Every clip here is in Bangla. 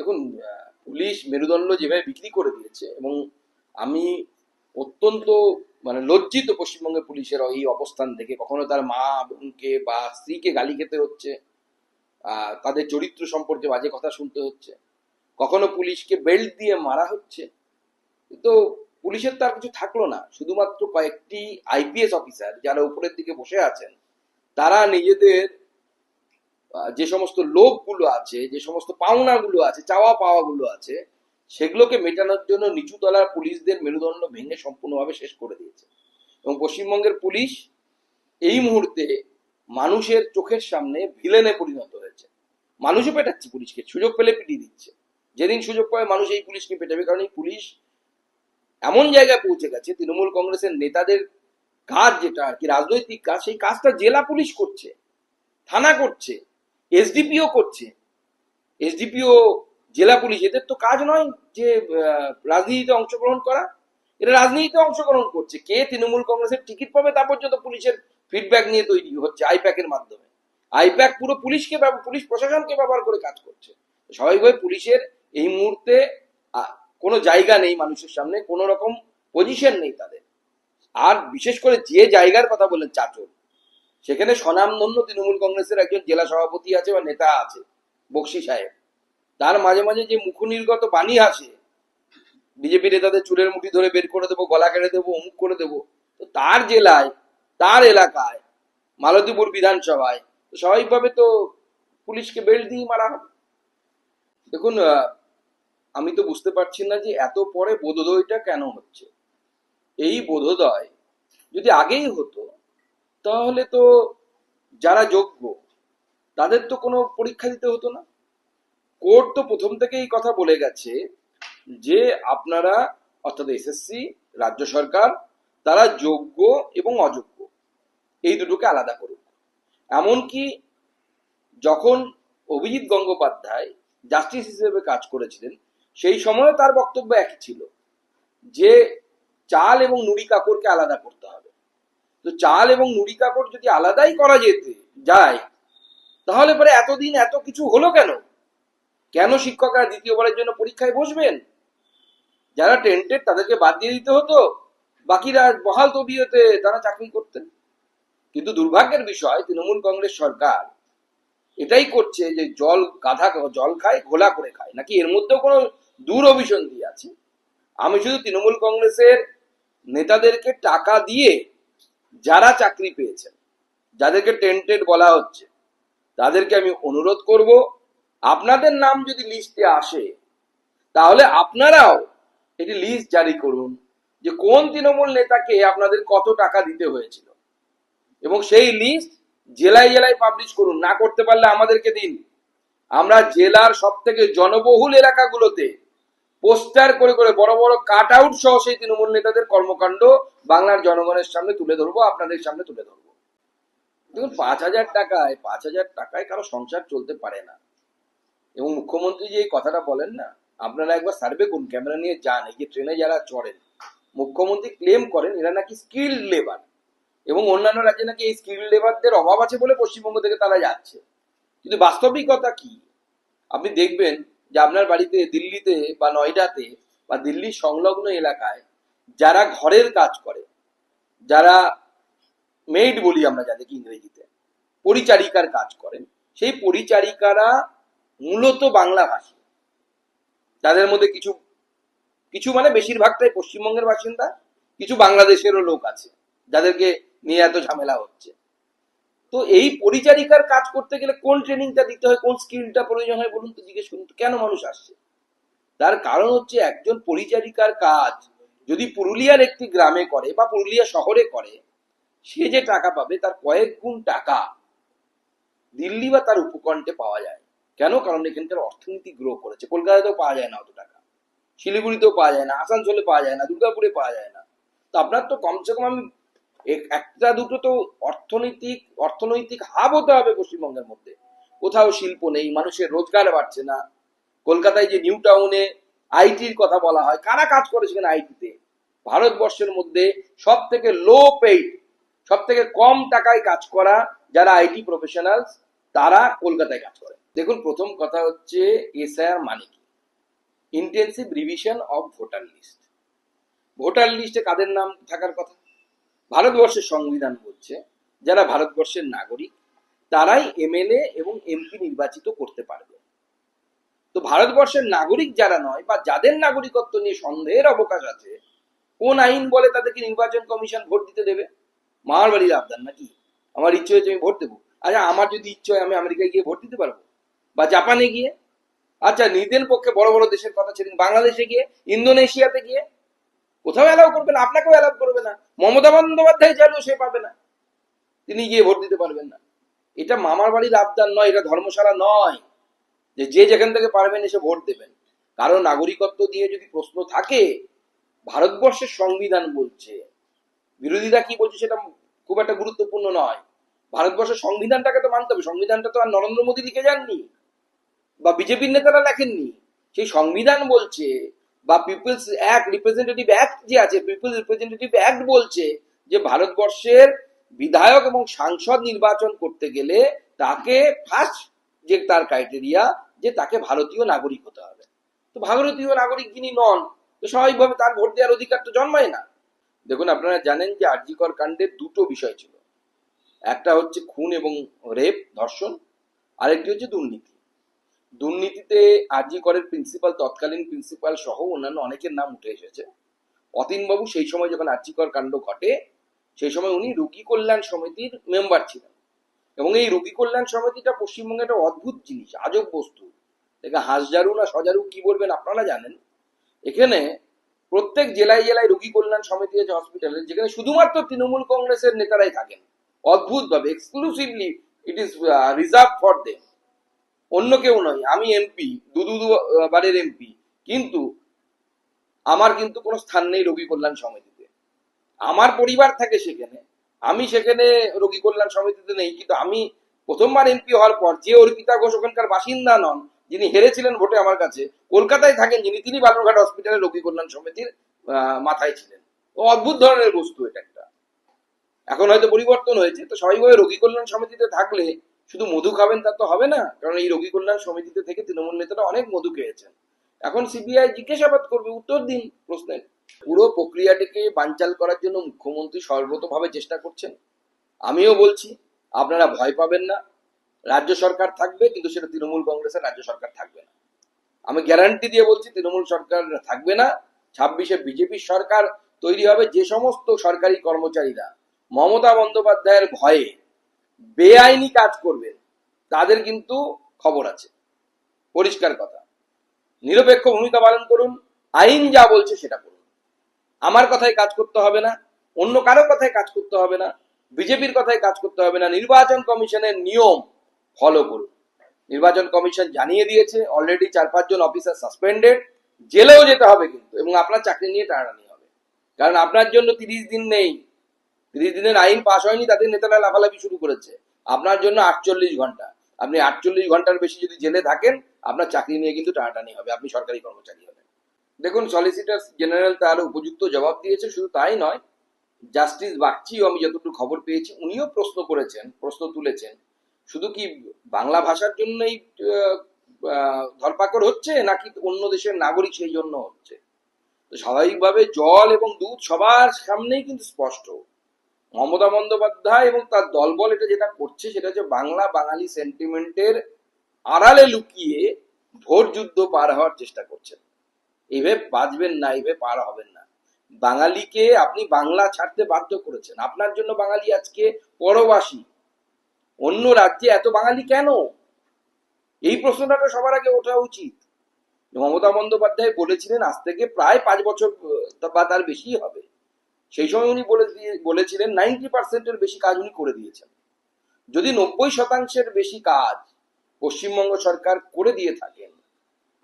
দেখুন পুলিশ মেরুদণ্ড যেভাবে বিক্রি করে দিয়েছে এবং আমি অত্যন্ত মানে লজ্জিত পশ্চিমবঙ্গের পুলিশের এই অবস্থান থেকে কখনো তার মা বোনকে বা স্ত্রীকে গালি খেতে হচ্ছে তাদের চরিত্র সম্পর্কে বাজে কথা শুনতে হচ্ছে। কখনো পুলিশকে বেল্ট দিয়ে মারা হচ্ছে। তো পুলিশের তো আর কিছু থাকল না। শুধুমাত্র কয়েকটি আইপিএস অফিসার যারা উপরের দিকে বসে আছেন, তারা নিজেদের যে সমস্ত লোভগুলো আছে, যে সমস্ত পাওনাগুলো আছে চাওয়া পাওয়াগুলো আছে, সেগুলোকে মেটানোর জন্য নিচু তলার পুলিশদের মেরুদণ্ড ভেঙে সম্পূর্ণভাবে শেষ করে দিয়েছে। এবং পশ্চিমবঙ্গের পুলিশ এই মুহূর্তে মানুষের চোখের সামনে ভিলেনে পরিণত হয়েছে। মানুষও পেটাচ্ছে পুলিশকে, সুযোগ পেলে পিটিয়ে দিচ্ছে। যেদিন সুযোগ পায় মানুষ এই পুলিশকে পেটাবে, কারণ এই পুলিশ এমন জায়গায় পৌঁছে গেছে, তৃণমূল কংগ্রেসের নেতাদের কাজ যেটা আর কি, রাজনৈতিক কাজ, সেই কাজটা জেলা পুলিশ করছে, থানা করছে। এসডিপিও করছে। এসডিপিও, জেলা পুলিশ, এদের তো কাজ নয় যে রাজনীতিতে অংশগ্রহণ করা। এরা রাজনীতিতে অংশগ্রহণ করছে। কে তৃণমূল কংগ্রেসের টিকিট পাবে তা পর্যন্ত পুলিশের ফিডব্যাক নিয়ে তৈরি হচ্ছে আইপ্যাকের মাধ্যমে। আইপ্যাক পুরো পুলিশকে পুলিশ প্রশাসনকে ব্যবহার করে কাজ করছে। স্বাভাবিকভাবে পুলিশের এই মুহূর্তে কোনো জায়গা নেই মানুষের সামনে, কোনো রকম পজিশন নেই তাদের। আর বিশেষ করে যে জায়গার কথা বললেন চাচল সেখানে স্বনামধন্য তৃণমূল কংগ্রেসের একজন জেলা সভাপতি আছে বা নেতা আছে, বক্সি সাহেব। তার মাঝে মাঝে যে মুখনির্গত বাণী আসে বিজেপি নেতাদের চুলের মুঠি ধরে বের করে দেবো, গলা কেড়ে দেবো, অমুক করে দেবো, তো তার জেলায়, তার এলাকায়, মালতীপুর বিধানসভায় স্বাভাবিকভাবে তো পুলিশকে বেল্ট দিয়ে মারা হবে। দেখুন আমি তো বুঝতে পারছি না যে এত পরে বোধোদয়টা কেন হচ্ছে। এই বোধোদয় যদি আগেই হতো তাহলে তো যারা যোগ্য, তাদের তো কোনো পরীক্ষা দিতে হতো না। কোর্ট তো প্রথম থেকে এই কথা বলে গেছে যে আপনারা, অর্থাৎ এসএসসি রাজ্য সরকার, তারা যোগ্য এবং অযোগ্য। এই দুটোকে আলাদা করুক এমনকি যখন অভিজিৎ গঙ্গোপাধ্যায় জাস্টিস হিসেবে কাজ করেছিলেন, সেই সময় তার বক্তব্য একই ছিল যে চাল এবং নুড়ি কাপড়কে আলাদা করতে হবে। তো চাল এবং নুড়ি কাপড় যদি আলাদাই করা যেতে যায়, তাহলে পরে এতদিন এত কিছু হলো কেন? কেন শিক্ষকরা দ্বিতীয়বারের জন্য পরীক্ষায় বসবেন? যারা টেন্টেড তাদেরকে বাদ দিয়ে দিতে হতো, বাকিরা বহাল তবিয়তে তারা চাকরি করতেন। কিন্তু দুর্ভাগ্যের বিষয়, তৃণমূল কংগ্রেস সরকার এটাই করছে যে জল গাধা, জল খায়, ঘোলা করে খায়। নাকি এর মধ্যেও কোনো দূর অভিসন্ধি আছে? আমি শুধু তৃণমূল কংগ্রেসের নেতাদেরকে টাকা দিয়ে যারা চাকরি পেয়েছেন, যাদেরকে টেন্টেড বলা হচ্ছে, তাদেরকে আমি অনুরোধ করব, আপনাদের নাম যদি লিস্টে আসে, তাহলে আপনারাও এটি লিস্ট জারি করুন যে কোন তৃণমূল নেতাকে আপনাদের কত টাকা দিতে হয়েছিল। এবং সেই লিস্ট জেলায় জেলায় পাবলিশ করুন, না করতে পারলে আমাদেরকে দিন। আমরা জেলার সব থেকে জনবহুল এলাকাগুলোতে পোস্টার করে করে বড় বড় কাট আউট সহ সেই তৃণমূল নেতাদের কর্মকাণ্ড বাংলার জনগণের সামনে তুলে ধরবো, আপনাদের সামনে তুলে ধরবো। দেখুন, পাঁচ হাজার টাকায়, পাঁচ হাজার টাকায় কারও সংসার চলতে পারে না। এবং মুখ্যমন্ত্রী যে এই কথাটা বলেন না, আপনারা একবার সার্ভে করুন, ক্যামেরা নিয়ে যান, এই যে ট্রেনে যারা চড়েন। মুখ্যমন্ত্রী ক্লেম করেন, এরা নাকি স্কিল্ড লেবার এবং অন্যান্য রাজ্যে নাকি এই স্কিল লেবারদের অভাব আছে বলে পশ্চিমবঙ্গ থেকে তারা যাচ্ছে। কিন্তু বাস্তবিকতা কি? আপনি দেখবেন যে আপনার বাড়িতে দিল্লিতে বা নয়ডাতে বা দিল্লির সংলগ্ন এলাকায় যারা ঘরের কাজ করে, যারা মেড বলি আমরা যাদেরকে ইংরেজিতে, পরিচারিকার কাজ করেন, সেই পরিচারিকারা মূলত বাংলা ভাষী তাদের মধ্যে কিছু কিছু মানে বেশিরভাগটাই পশ্চিমবঙ্গের বাসিন্দা, কিছু বাংলাদেশেরও লোক আছে, যাদেরকে নিয়ে এত ঝামেলা হচ্ছে। তো এই পরিচারিকার কাজ করতে গেলে কোন ট্রেনিংটা দিতে হয়, কোন স্কিলটা প্রয়োজন হয় বলুন তো, জিজ্ঞেস করুন কেন মানুষ আসছে? তার কারণ হচ্ছে একজন পরিচারিকার কাজ যদি পুরুলিয়ার একটি গ্রামে করে বা পুরুলিয়া শহরে করে, সে যে টাকা পাবে তার কয়েক গুণ টাকা দিল্লি বা তার উপকণ্ঠে পাওয়া যায়। কেন? কারণ এখানকার অর্থনীতি গ্রো করেছে। কলকাতাতেও পাওয়া যায় না অত টাকা। শিলিগুড়িতেও পাওয়া যায় না, আসানসোলে পাওয়া যায় না, দুর্গাপুরে পাওয়া যায় না। তো আপনার তো কমসে কম আমি একটা দুটো তো অর্থনৈতিক অর্থনৈতিক হাব হতে হবে পশ্চিমবঙ্গের মধ্যে। কোথাও শিল্প নেই, মানুষের রোজগার বাড়ছে না। কলকাতায় যে নিউ টাউনে আইটির কথা বলা হয়, কারা কাজ করে সেখানে আইটিতে? ভারতবর্ষের মধ্যে সব থেকে লো পেইড সব থেকে কম টাকায় কাজ করা যারা আইটি প্রফেশনালস তারা কলকাতায় কাজ করে। দেখুন, প্রথম কথা হচ্ছে এসআইআর মানে কি? Intensive revision of voter list voter লিস্টে কাদের নাম থাকার কথা? ভারতবর্ষের সংবিধান বলছে, যারা ভারতবর্ষের নাগরিক, তারাই এমএলএ এবং এমপি নির্বাচিত করতে পারবে। তো ভারতবর্ষের নাগরিক যারা নয় বা যাদের নাগরিকত্ব নিয়ে সন্দেহের অবকাশ আছে, কোন আইন বলে তাদেরকে নির্বাচন কমিশন ভোট দিতে দেবে? মামার বাড়ির আবদার নাকি? আমার ইচ্ছে হয়েছে আমি ভোট দেবো। আচ্ছা আমার যদি ইচ্ছে হয় আমি আমেরিকায় গিয়ে ভোট দিতে পারব? বা জাপানে গিয়ে? আচ্ছা নিজের পক্ষে বড় বড় দেশের কথা ছিলেন বাংলাদেশে গিয়ে, ইন্দোনেশিয়াতে গিয়ে? কোথাও অ্যালাউ করবে না, আপনাকেও অ্যালাউ করবে না। মমতা বন্দ্যোপাধ্যায় চাইলেও সে পাবে না। তিনি গিয়ে ভোট দিতে পারবেন না। এটা মামার বাড়ির আবদার নয়, এটা ধর্মশালা নয় যে যে যেখান থেকে পারবেন এসে ভোট দেবেন। কারণ নাগরিকত্ব দিয়ে যদি প্রশ্ন থাকে, ভারতবর্ষের সংবিধান বলছে। বিরোধীরা কি বলছে সেটা খুব একটা গুরুত্বপূর্ণ নয়। ভারতবর্ষের সংবিধানটাকে তো মানতে হবে। সংবিধানটা তো আর নরেন্দ্র মোদী লিখে যাননি বা বিজেপির নেতারা লেখেননি। সেই সংবিধান বলছে বা পিপলস অ্যাক্ট রিপ্রেজেন্টেটিভ অ্যাক্ট যে আছে পিপলস রিপ্রেজেন্টেটিভ অ্যাক্ট বলছে যে ভারতবর্ষের বিধায়ক এবং সাংসদ নির্বাচন করতে গেলে তাকে ফার্স্ট যে তার ক্রাইটেরিয়া যে তাকে ভারতীয় নাগরিক হতে হবে। তো ভারতীয় নাগরিক যিনি নন, তো স্বাভাবিকভাবে তার ভোট দেওয়ার অধিকার তো জন্মায় না। দেখুন, আপনারা জানেন যে আরজিকর কাণ্ডের দুটো বিষয় ছিল। একটা হচ্ছে খুন এবং রেপ, ধর্ষণ, আরেকটি হচ্ছে দুর্নীতি। দুর্নীতিতে আরজি করের প্রিন্সিপাল তৎকালীন প্রিন্সিপাল সহ অন্যান্য অনেকের নাম উঠে এসেছে। অতীনবাবু সেই সময় যখন আর্যিকর কাণ্ড ঘটে, সেই সময় উনি রোগী কল্যাণ সমিতির মেম্বার ছিলেন। এবং এই রোগী কল্যাণ সমিতিটা পশ্চিমবঙ্গে একটা অদ্ভুত জিনিস, আজব বস্তু। দেখে হাঁসজারু না সজারু কি বলবেন আপনারা জানেন? এখানে প্রত্যেক জেলায় জেলায় রুগী কল্যাণ সমিতি আছে হসপিটালে যেখানে শুধুমাত্র তৃণমূল কংগ্রেসের নেতারাই থাকেন। অদ্ভুতভাবে exclusively it is reserve for them অন্য কেউ নয়, আমি এমপি দু দু বারের এমপি কিন্তু আমার কিন্তু কোনো স্থান নেই রোগী কল্যাণ সমিতিতে। আমার পরিবার থাকে সেখানে, আমি সেখানে রোগী কল্যাণ সমিতিতে নেই, কিন্তু আমি প্রথমবার এমপি হওয়ার পর যে অর্পিতা ঘোষ ওখানকার বাসিন্দা নন, যিনি হেরেছিলেন ভোটে আমার কাছে, কলকাতায় থাকেন, যিনি, তিনি বালুরঘাট হসপিটালে রোগী কল্যাণ সমিতির মাথায় ছিলেন। ও অদ্ভুত ধরনের বস্তু এটা একটা। এখন হয়তো পরিবর্তন হয়েছে, তো স্বাভাবিকভাবে রোগী কল্যাণ সমিতিতে থাকলে শুধু মধু খাবেন তা তো হবে না, কারণ এই রোগী কল্যাণ সমিতিতে থেকে তৃণমূল নেতারা অনেক মধু খেয়েছেন। এখন সিবিআই জিজ্ঞাসাবাদ করবে, উত্তর দিন প্রশ্নের। পুরো প্রক্রিয়াটিকে বানচাল করার জন্য মুখ্যমন্ত্রী সর্বতভাবে চেষ্টা করছেন। আমিও বলছি, আপনারা ভয় পাবেন না। রাজ্য সরকার থাকবে, কিন্তু সেটা তৃণমূল কংগ্রেসের রাজ্য সরকার থাকবে না। আমি গ্যারান্টি দিয়ে বলছি, তৃণমূল সরকার থাকবে না। ছাব্বিশে বিজেপির সরকার তৈরি হবে, যে সমস্ত সরকারি কর্মচারীরা। মমতা বন্দ্যোপাধ্যায়ের ভয়ে বেআইনি কাজ করবেন, তাদের কিন্তু খবর আছে। পরিষ্কার কথা। নিরপেক্ষ ভূমিকা পালন করুন, আইন যা বলছে সেটা করুন। আমার কথায় কাজ করতে হবে না, অন্য কারও কথায় কাজ করতে হবে না, বিজেপির কথায় কাজ করতে হবে না, নির্বাচন কমিশনের নিয়ম ফলো করুন। নির্বাচন কমিশন জানিয়ে দিয়েছে অলরেডি চার পাঁচজন অফিসার সাসপেন্ডেড জেলেও যেতে হবে কিন্তু, এবং আপনার চাকরি নিয়ে টানাটানি হবে। কারণ আপনার জন্য তিরিশ দিন নেই। তিরিশ দিনের আইন পাশ হয়নি তাদের নেতারা লাফালাফি শুরু করেছে। আপনার জন্য আটচল্লিশ ঘণ্টা। আপনি আটচল্লিশ ঘণ্টার বেশি যদি জেলে থাকেন, আপনার চাকরি নিয়ে কিন্তু টানাটানি হবে। আপনি সরকারি কর্মচারী হবেন। দেখুন সলিসিটার জেনারেল তার উপযুক্ত জবাব দিয়েছে, শুধু তাই নয় জাস্টিস বাগচিও আমি যতটুকু খবর পেয়েছি, উনিও প্রশ্ন করেছেন, প্রশ্ন তুলেছেন, শুধু কি বাংলা ভাষার জন্যই ধরপাকড় হচ্ছে, নাকি অন্য দেশের নাগরিক সেই জন্য হচ্ছে? তো স্বাভাবিকভাবে জল এবং দুধ সবার সামনেই কিন্তু স্পষ্ট। মমতা বন্দ্যোপাধ্যায় এবং তার দলবল এটা যেটা করছে, সেটা হচ্ছে বাংলা বাঙালি সেন্টিমেন্টের আড়ালে লুকিয়ে ভোট যুদ্ধ পার হওয়ার চেষ্টা করছেন এভাবে বাঁচবেন না, এভাবে পার হবেন না। বাঙালিকে আপনি বাংলা ছাড়তে বাধ্য করেছেন। আপনার জন্য বাঙালি আজকে পরবাসী। অন্য রাজ্যে এত বাঙালি কেন? এই প্রশ্নটা তো সবার আগে ওঠা উচিত। মমতা বন্দ্যোপাধ্যায় বলেছিলেন, আজ থেকে প্রায় পাঁচ বছর বা তার বেশি হবে। সেই সময় উনি বলে দিয়ে, বলেছিলেন নাইনটি পার্সেন্টের বেশি কাজ উনি করে দিয়েছেন। যদি নব্বই শতাংশের বেশি কাজ পশ্চিমবঙ্গ সরকার করে দিয়ে থাকেন,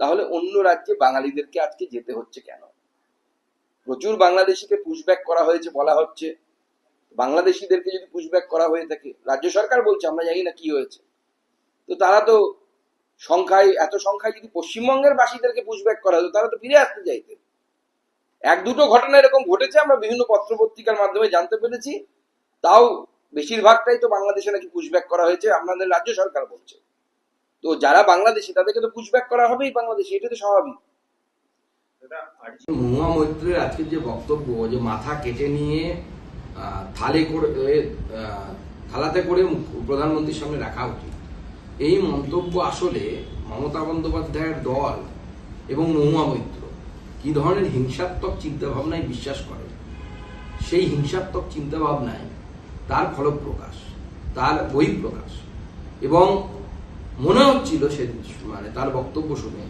তাহলে অন্য রাজ্যে বাঙালিদেরকে আজকে যেতে হচ্ছে কেন? প্রচুর বাংলাদেশিকে পুশব্যাক করা হয়েছে বলা হচ্ছে। বাংলাদেশিদেরকে যদি পুশব্যাক করা হয়ে থাকে, রাজ্য সরকার বলছে, আমরা জানি না কি হয়েছে। তো তারা তো সংখ্যায়, এত সংখ্যায় যদি পশ্চিমবঙ্গের বাসীদেরকে পুশব্যাক করা হতো, তারা তো ফিরে আসতে চাইতেন। এক দুটো ঘটনা এরকম ঘটেছে আমরা বিভিন্ন পত্র পত্রিকার মাধ্যমে জানতে পেরেছি। তাও বেশিরভাগটাই তো বাংলাদেশে নাকি পুশব্যাক করা হয়েছে আপনাদের রাজ্য সরকার বলছে। তো যারা বাংলাদেশি তাদেরকে তো পুশব্যাক করা হবেই বাংলাদেশি এটা তো স্বাভাবিক। মহুয়া মৈত্রের আজকের যে বক্তব্য যে মাথা কেটে নিয়ে আহ, থালে করে আহ, থালাতে করে প্রধানমন্ত্রীর সামনে রাখা উচিত। এই মন্তব্য আসলে মমতা বন্দ্যোপাধ্যায়ের দল এবং মহুয়া মৈত্র। কি ধরনের হিংসাত্মক চিন্তাভাবনায় বিশ্বাস করে? সেই হিংসাত্মক চিন্তাভাবনায় তার ফলপ্রকাশ, তার বহিঃপ্রকাশ এবং মনে হচ্ছিল সে মানে তার বক্তব্য শুনে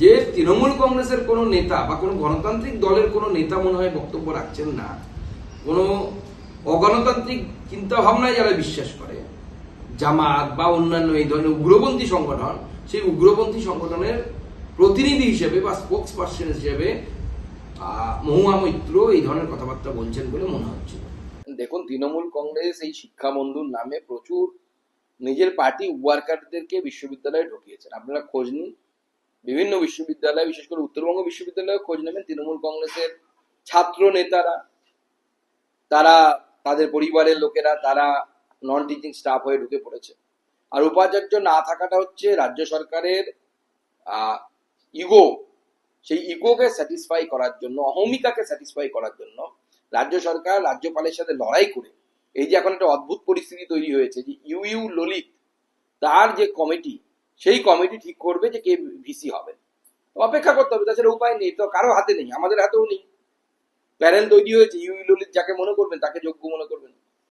যে তৃণমূল কংগ্রেসের কোনো নেতা বা কোনো গণতান্ত্রিক দলের কোনো নেতা মনে হয় বক্তব্য রাখছেন না। কোনো অগণতান্ত্রিক চিন্তা ভাবনায় যারা বিশ্বাস করে, জামাত বা অন্যান্য এই ধরনের উগ্রপন্থী সংগঠন, সেই উগ্রপন্থী সংগঠনের প্রতিনিধি হিসেবে বা স্পোক্স পার্সন হিসেবে মহুয়া মৈত্র এই ধরনের কথাবার্তা বলছেন বলে মনে হচ্ছে। দেখুন, তৃণমূল কংগ্রেস এই শিক্ষা বন্ধুর নামে প্রচুর নিজের পার্টি ওয়ার্কারদেরকে বিশ্ববিদ্যালয়ে ঢুকিয়েছেন। আপনারা খোঁজ নিন। বিভিন্ন বিশ্ববিদ্যালয়, বিশেষ করে উত্তরবঙ্গ বিশ্ববিদ্যালয়ে খোঁজ নেবেন তৃণমূল কংগ্রেসের ছাত্র নেতারা। তারা, তাদের পরিবারের লোকেরা, তারা নন টিচিং স্টাফ হয়ে ঢুকে পড়েছে। আর উপাচার্য না থাকাটা হচ্ছে রাজ্য সরকারের ইগো সেই ইগোকে স্যাটিসফাই করার জন্য, অহমিকাকে স্যাটিসফাই করার জন্য রাজ্য সরকার রাজ্যপালের সাথে লড়াই করে, এই যে এখন একটা অদ্ভুত পরিস্থিতি তৈরি হয়েছে যে ইউ ইউ ললিত, তার যে কমিটি, সেই কমিটি ঠিক করবে যে কে ভিসি হবে। অপেক্ষা করতে হবে, তাছাড়া উপায় নেই, তো কারও হাতে নেই, আমাদের হাতেও নেই। প্যানেল তৈরি হয়েছে, ইউ ইউ ললিত যাকে মনে করবেন, তাকে যোগ্য মনে করবেন।